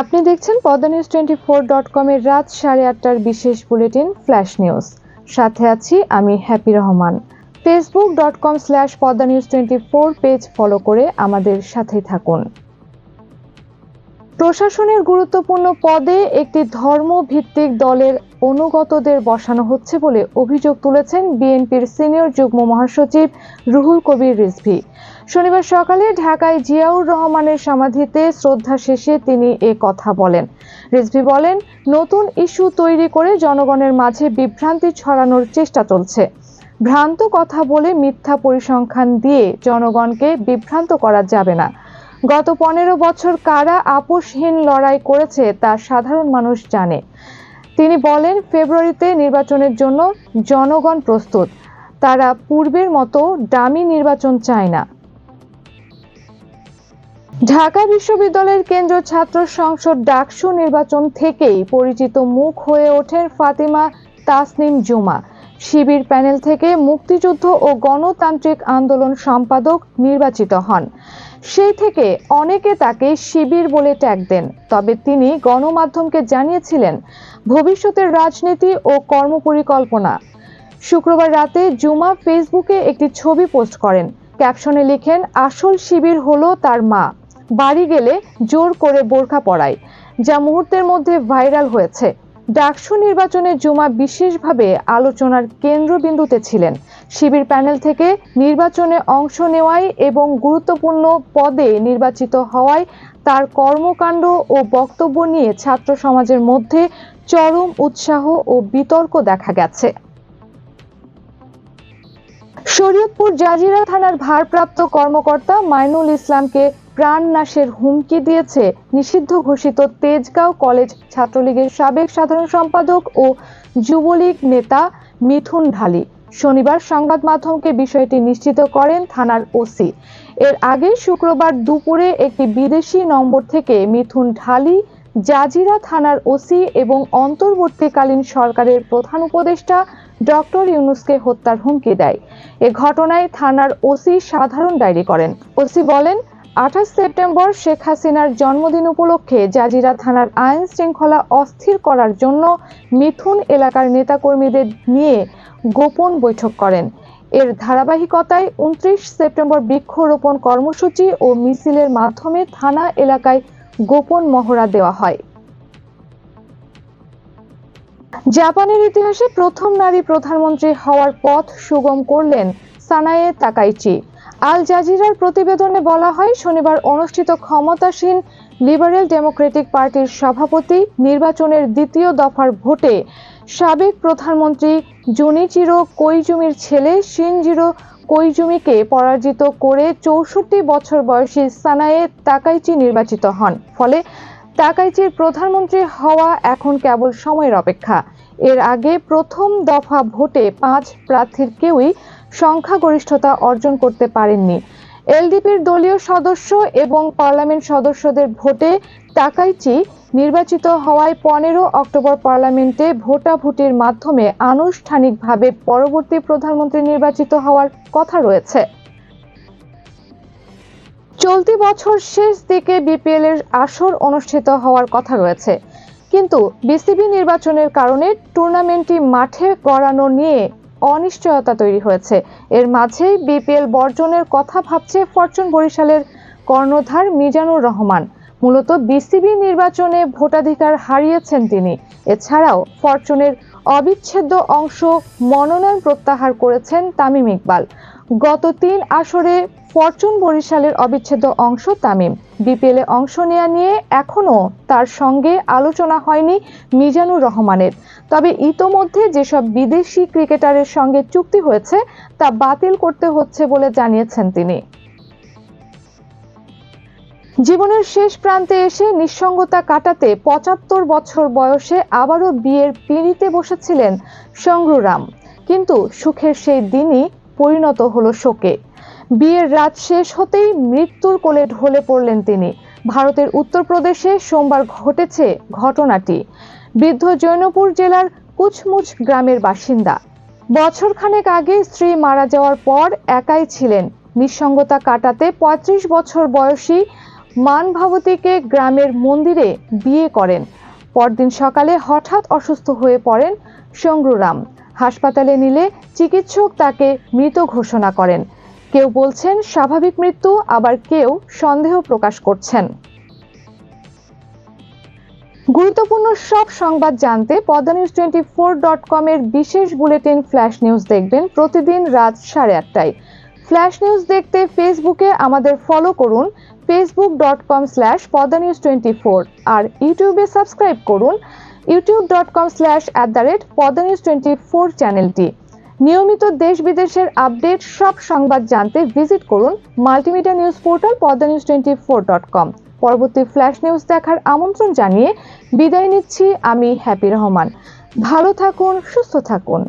আপনি দেখছেন Padma news twenty four dot কমের রাত সাড়ে আটটার বিশেষ বুলেটিন ফ্ল্যাশ নিউজ। সাথে আছি আমি Happy Rahman. Facebook dot com slash Padma news twenty four page follow করে আমাদের সাথে থাকুন। প্রশাসনের গুরুত্বপূর্ণ পদে একটি ধর্মভিত্তিক দলের অনুগতদের বসানো হচ্ছে বলে অভিযোগ তুলেছেন বিএনপির সিনিয়র যুগ্ম মহাসচিব রুহুল কবির রিজভী। শনিবার সকালে ঢাকায় জিয়াউর রহমানের সমাধিতে শ্রদ্ধা শেষে তিনি এ কথা বলেন। রিজভী বলেন, নতুন ইস্যু তৈরি করে জনগণের মাঝে বিভ্রান্তি ছড়ানোর চেষ্টা চলছে। ভ্রান্ত কথা বলে মিথ্যা পরিসংখ্যান দিয়ে জনগণকে বিভ্রান্ত করা যাবে না। গত পনেরো বছর কারা আপোষহীন লড়াই করেছে তা সাধারণ মানুষ জানে। তিনি বলেন, ফেব্রুয়ারিতে নির্বাচনের জন্য জনগণ প্রস্তুত। তারা পূর্বের মতো ডামি নির্বাচন চায় না। ঢাকা বিশ্ববিদ্যালয়ের কেন্দ্র ছাত্র সংসদ ডাকসু নির্বাচন থেকেই পরিচিত মুখ হয়ে ওঠেন ফাতিমা তাসনিম জুমা। শিবির প্যানেল থেকে মুক্তিযুদ্ধ ও গণতান্ত্রিক আন্দোলন সম্পাদক নির্বাচিত হন। সেই থেকে অনেকে তাকে শিবির বলে ট্যাগ দেন। তবে তিনি গণমাধ্যমকে জানিয়েছিলেন, ভবিষ্যতের রাজনীতি ও কর্মপরিকল্পনা। শুক্রবার রাতে জুমা ফেসবুকে একটি ছবি পোস্ট করেন। ক্যাপশনে লিখেন, আসল শিবির হলো তার মা। বাড়ি গেলে জোর করে বোরখা পরায়, যা মুহূর্তের মধ্যে ভাইরাল হয়েছে। ডাকসু নির্বাচনে জুমা বিশেষভাবে আলোচনার কেন্দ্রবিন্দুতে ছিলেন। শিবির প্যানেল থেকে নির্বাচনে অংশ নেওয়ায় এবং গুরুত্বপূর্ণ পদে নির্বাচিত হওয়ায় তার কর্মকাণ্ড ও বক্তব্য নিয়ে ছাত্র সমাজের মধ্যে চরম উৎসাহ ও বিতর্ক দেখা গেছে। শরীয়তপুর জাজিরা থানার ভারপ্রাপ্ত কর্মকর্তা মাইনুল ইসলামকে প্রাণনাশের হুমকি দিয়েছে নিষিদ্ধ ঘোষিত তেজগাঁও কলেজ ছাত্রলীগের সাবেক সাধারণ সম্পাদক ও যুবলীগ নেতা মিথুন ঢালি। শনিবার সংবাদ মাধ্যমকে বিষয়টি নিশ্চিত করেন থানার ওসি। এর আগে শুক্রবার দুপুরে একটি বিদেশি নম্বর থেকে মিথুন ঢালি, জাজিরা থানার ওসি এবং অন্তর্বর্তীকালীন সরকারের প্রধান উপদেষ্টা ডক্টর ইউনুসকে হত্যার হুমকি দেয়। এ ঘটনায় থানার ওসি সাধারণ ডায়েরি করেন। ওসি বলেন, আঠাশ সেপ্টেম্বর শেখ হাসিনার জন্মদিন উপলক্ষে জাজিরা থানার আইন শৃঙ্খলা অস্থির করার জন্য মিথুন এলাকার নেতাকর্মীদের নিয়ে গোপন বৈঠক করেন। এর ধারাবাহিকতায় উনত্রিশ সেপ্টেম্বর বৃক্ষরোপণ কর্মসূচি ও মিছিলের মাধ্যমে থানা এলাকায় গোপন মহড়া দেওয়া হয়। জাপানের ইতিহাসে প্রথম নারী প্রধানমন্ত্রী হওয়ার পথ সুগম করলেন সানায়ে তাকাইচি। আল জাজিরার প্রতিবেদনে বলা হয়, শনিবার অনুষ্ঠিত ক্ষমতাসীন লিবারেল ডেমোক্রেটিক পার্টির সভাপতি নির্বাচনের দ্বিতীয় দফার ভোটে সাবেক প্রধানমন্ত্রী জুনিচিরো কৈজুমির ছেলে শিনজিরো কৈজুমিকে পরাজিত করে চৌষট্টি বছর বয়সী সানায়ে তাকাইচি নির্বাচিত হন। ফলে তাকাইচির প্রধানমন্ত্রী হওয়া এখন কেবল সময়ের অপেক্ষা। এর আগে প্রথম দফা ভোটে পাঁচ প্রার্থীর কেউই সংখ্যাগরিষ্ঠতা অর্জন করতে পারেননি। এলডিপির দলীয় সদস্য এবং পার্লামেন্ট সদস্যদের ভোটে তাকাইচি নির্বাচিত হওয়ায় পনেরো অক্টোবর পার্লামেন্টে ভোটাভুটির মাধ্যমে আনুষ্ঠানিকভাবে পরবর্তী প্রধানমন্ত্রী নির্বাচিত হওয়ার কথা রয়েছে। চলতি বছর শেষ দিকে বিপিএল এর আসর অনুষ্ঠিত হওয়ার কথা রয়েছে। কিন্তু বিসিবি নির্বাচনের কারণে টুর্নামেন্টটি মাঠে গড়ানো নিয়ে অনিশ্চয়তা তৈরি হয়েছে। এর মাঝেই বিপিএল বর্জনের কথা ভাবছে ফরচুন বরিশালের কর্ণধার মিজানুর রহমান। মূলত বিসিবি নির্বাচনে ভোটাধিকার হারিয়েছেন তিনি। এছাড়াও ফরচুনের অবিচ্ছেদ্য অংশ মনোনয়ন প্রত্যাহার করেছেন তামিম ইকবাল। গত তিন আসরে ফরচুন বরিশালের অবিচ্ছেদ্য অংশ তামিম। বিপিএল অংশ নেয়া নিয়ে এখনও তার সঙ্গে আলোচনা হয়নি মিজানুর রহমানের। তবে ইতোমধ্যে যেসব বিদেশি ক্রিকেটারের সঙ্গে চুক্তি হয়েছে, তা বাতিল করতে হচ্ছে বলে জানিয়েছেন তিনি। জীবনের শেষ প্রান্তে এসে নিঃসঙ্গতা কাটাতে পঁচাত্তর বছর বয়সে আবারও বিয়ের পিঁড়িতে বসেছিলেন সংগ্রুরাম কিন্তু সুখের সেই দিনই পরিণত হলো শোকে। বিয়ের রাত শেষ হতেই মৃত্যুর কোলে ঢলে পড়লেন তিনি। ভারতের উত্তরপ্রদেশে সোমবার ঘটেছে ঘটনাটি। বৃদ্ধ জৈনপুর জেলার কুচমুচ গ্রামের বাসিন্দা। বছরখানেক আগে স্ত্রী মারা যাওয়ার পর একাই ছিলেন। নিঃসঙ্গতা কাটাতে ৩৫ বছর বয়সী মান ভাবতীকে গ্রামের মন্দিরে বিয়ে করেন। পরদিন সকালে হঠাৎ অসুস্থ হয়ে পড়েন শঙ্গ্রুরাম হাসপাতালে নিলে চিকিৎসক তাকে মৃত ঘোষণা করেন। কেউ বলছেন স্বাভাবিক মৃত্যু, আবার কেউ সন্দেহ প্রকাশ করছেন। গুরুত্বপূর্ণ সব সংবাদ জানতে Padma news twenty four dot কমের বিশেষ বুলেটিন ফ্ল্যাশ নিউজ দেখবেন প্রতিদিন রাত সাড়ে আটটায়। ফ্ল্যাশ নিউজ দেখতে ফেসবুকে আমাদের ফলো করুন Facebook dot com slash Padma news twenty four, আর ইউটিউবে সাবস্ক্রাইব করুন। YouTube dot com slash at the rate Padma news twenty four চ্যানেলটি নিয়মিত দেশ বিদেশের আপডেট, সব সংবাদ জানতে ভিজিট করুন multimedia news portal Padma news twenty four dot com পরবর্তী ফ্ল্যাশ নিউজ দেখার আমন্ত্রণ জানিয়ে বিদায় নিচ্ছি আমি হ্যাপি রহমান। ভালো থাকুন, সুস্থ থাকুন।